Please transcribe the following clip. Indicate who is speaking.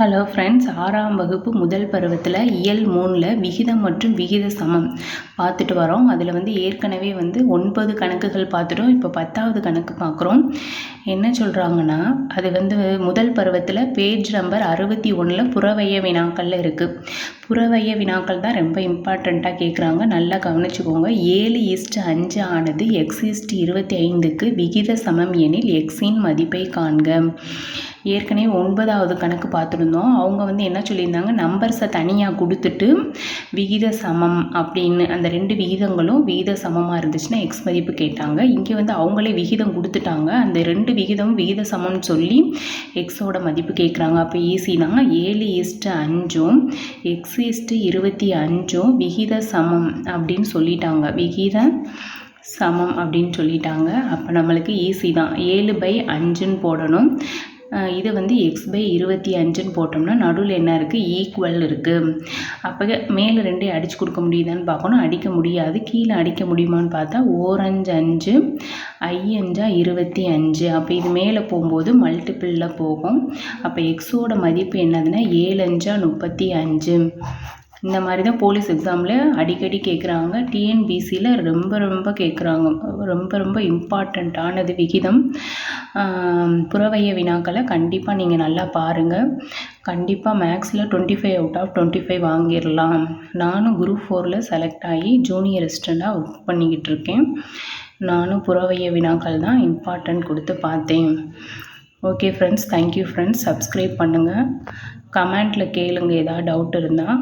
Speaker 1: Hello friends ஆறாம் வகுப்பு முதல் பருவத்தில் இயல் மூணில் விகிதம் மற்றும் விகித சமம் பார்த்துட்டு வரோம். அதில் வந்து ஏற்கனவே வந்து ஒன்பது கணக்குகள் பார்த்துட்டோம். இப்போ பத்தாவது கணக்கு பார்க்குறோம். என்ன சொல்கிறாங்கன்னா அது வந்து முதல் பருவத்தில் பேஜ் நம்பர் அறுபத்தி ஒன்றில் புறவைய வினாக்களில் இருக்குது புறவைய வினாக்கள் தான் ரொம்ப இம்பார்ட்டண்ட்டாக கேட்குறாங்க நல்லா கவனிச்சுக்கோங்க. ஏழு ஈஸ்ட் அஞ்சு ஆனது எக்ஸ் ஈஸ்ட் இருபத்தி ஐந்துக்கு விகித சமம் எனில் எக்ஸின் மதிப்பை காண்க. ஏற்கனவே ஒன்பதாவது கணக்கு பார்த்துருந்தோம். அவங்க வந்து என்ன சொல்லியிருந்தாங்க? நம்பர்ஸை தனியாக கொடுத்துட்டு விகித சமம் அப்படின்னு அந்த ரெண்டு விகிதங்களும் விகித சமமாக இருந்துச்சுன்னா எக்ஸ் மதிப்பு கேட்டாங்க. இங்கே வந்து அவங்களே விகிதம் கொடுத்துட்டாங்க. அந்த ரெண்டு விகிதமும் விகித சமம்னு சொல்லி எக்ஸோட மதிப்பு கேட்குறாங்க அப்போ ஈஸி தான் ஏழு ஈஸ்ட்டு அஞ்சும் எக்ஸ் ஈஸ்ட்டு இருபத்தி அஞ்சும் விகித சமம் அப்படின்னு சொல்லிட்டாங்க. விகித சமம் அப்படின்னு சொல்லிட்டாங்க. அப்போ நம்மளுக்கு ஈஸி தான். ஏழு பை அஞ்சுன்னு போடணும். இது வந்து எக்ஸ் பை இருபத்தி அஞ்சுன்னு போட்டோம்னா நடுவில் என்ன இருக்குது ஈக்குவல் இருக்குது அப்போ மேலே ரெண்டையும் அடித்து கொடுக்க முடியுதான்னு பார்க்கணும். அடிக்க முடியாது. கீழே அடிக்க முடியுமான்னு பார்த்தா ஓரஞ்சு அஞ்சு ஐயஞ்சா இருபத்தி அஞ்சு. அப்போ இது மேலே போகும்போது மல்டிப்பிளில் போகும். அப்போ எக்ஸோட மதிப்பு என்னதுன்னா ஏழஞ்சா முப்பத்தி அஞ்சு. இந்த மாதிரி தான் போலீஸ் எக்ஸாமில் அடிக்கடி கேட்குறாங்க டிஎன்பிசியில் ரொம்ப ரொம்ப கேட்குறாங்க ரொம்ப ரொம்ப இம்பார்ட்டண்ட்டானது விகிதம். புறவைய வினாக்களை கண்டிப்பாக நீங்கள் நல்லா பாருங்கள் கண்டிப்பாக மேக்ஸில் twenty five out of twenty five வாங்கிடலாம். நானும் குரூப் ஃபோரில் செலக்ட் ஆகி ஜூனியர் அசிஸ்டண்ட்டாக ஒர்க் பண்ணிக்கிட்டு இருக்கேன். நானும் புறவைய வினாக்கள் தான் இம்பார்ட்டன்ட் கொடுத்து பார்த்தேன். Okay friends thank you friends subscribe பண்ணுங்கள் கமெண்ட்டில் கேளுங்க ஏதாவது டவுட் இருந்தால்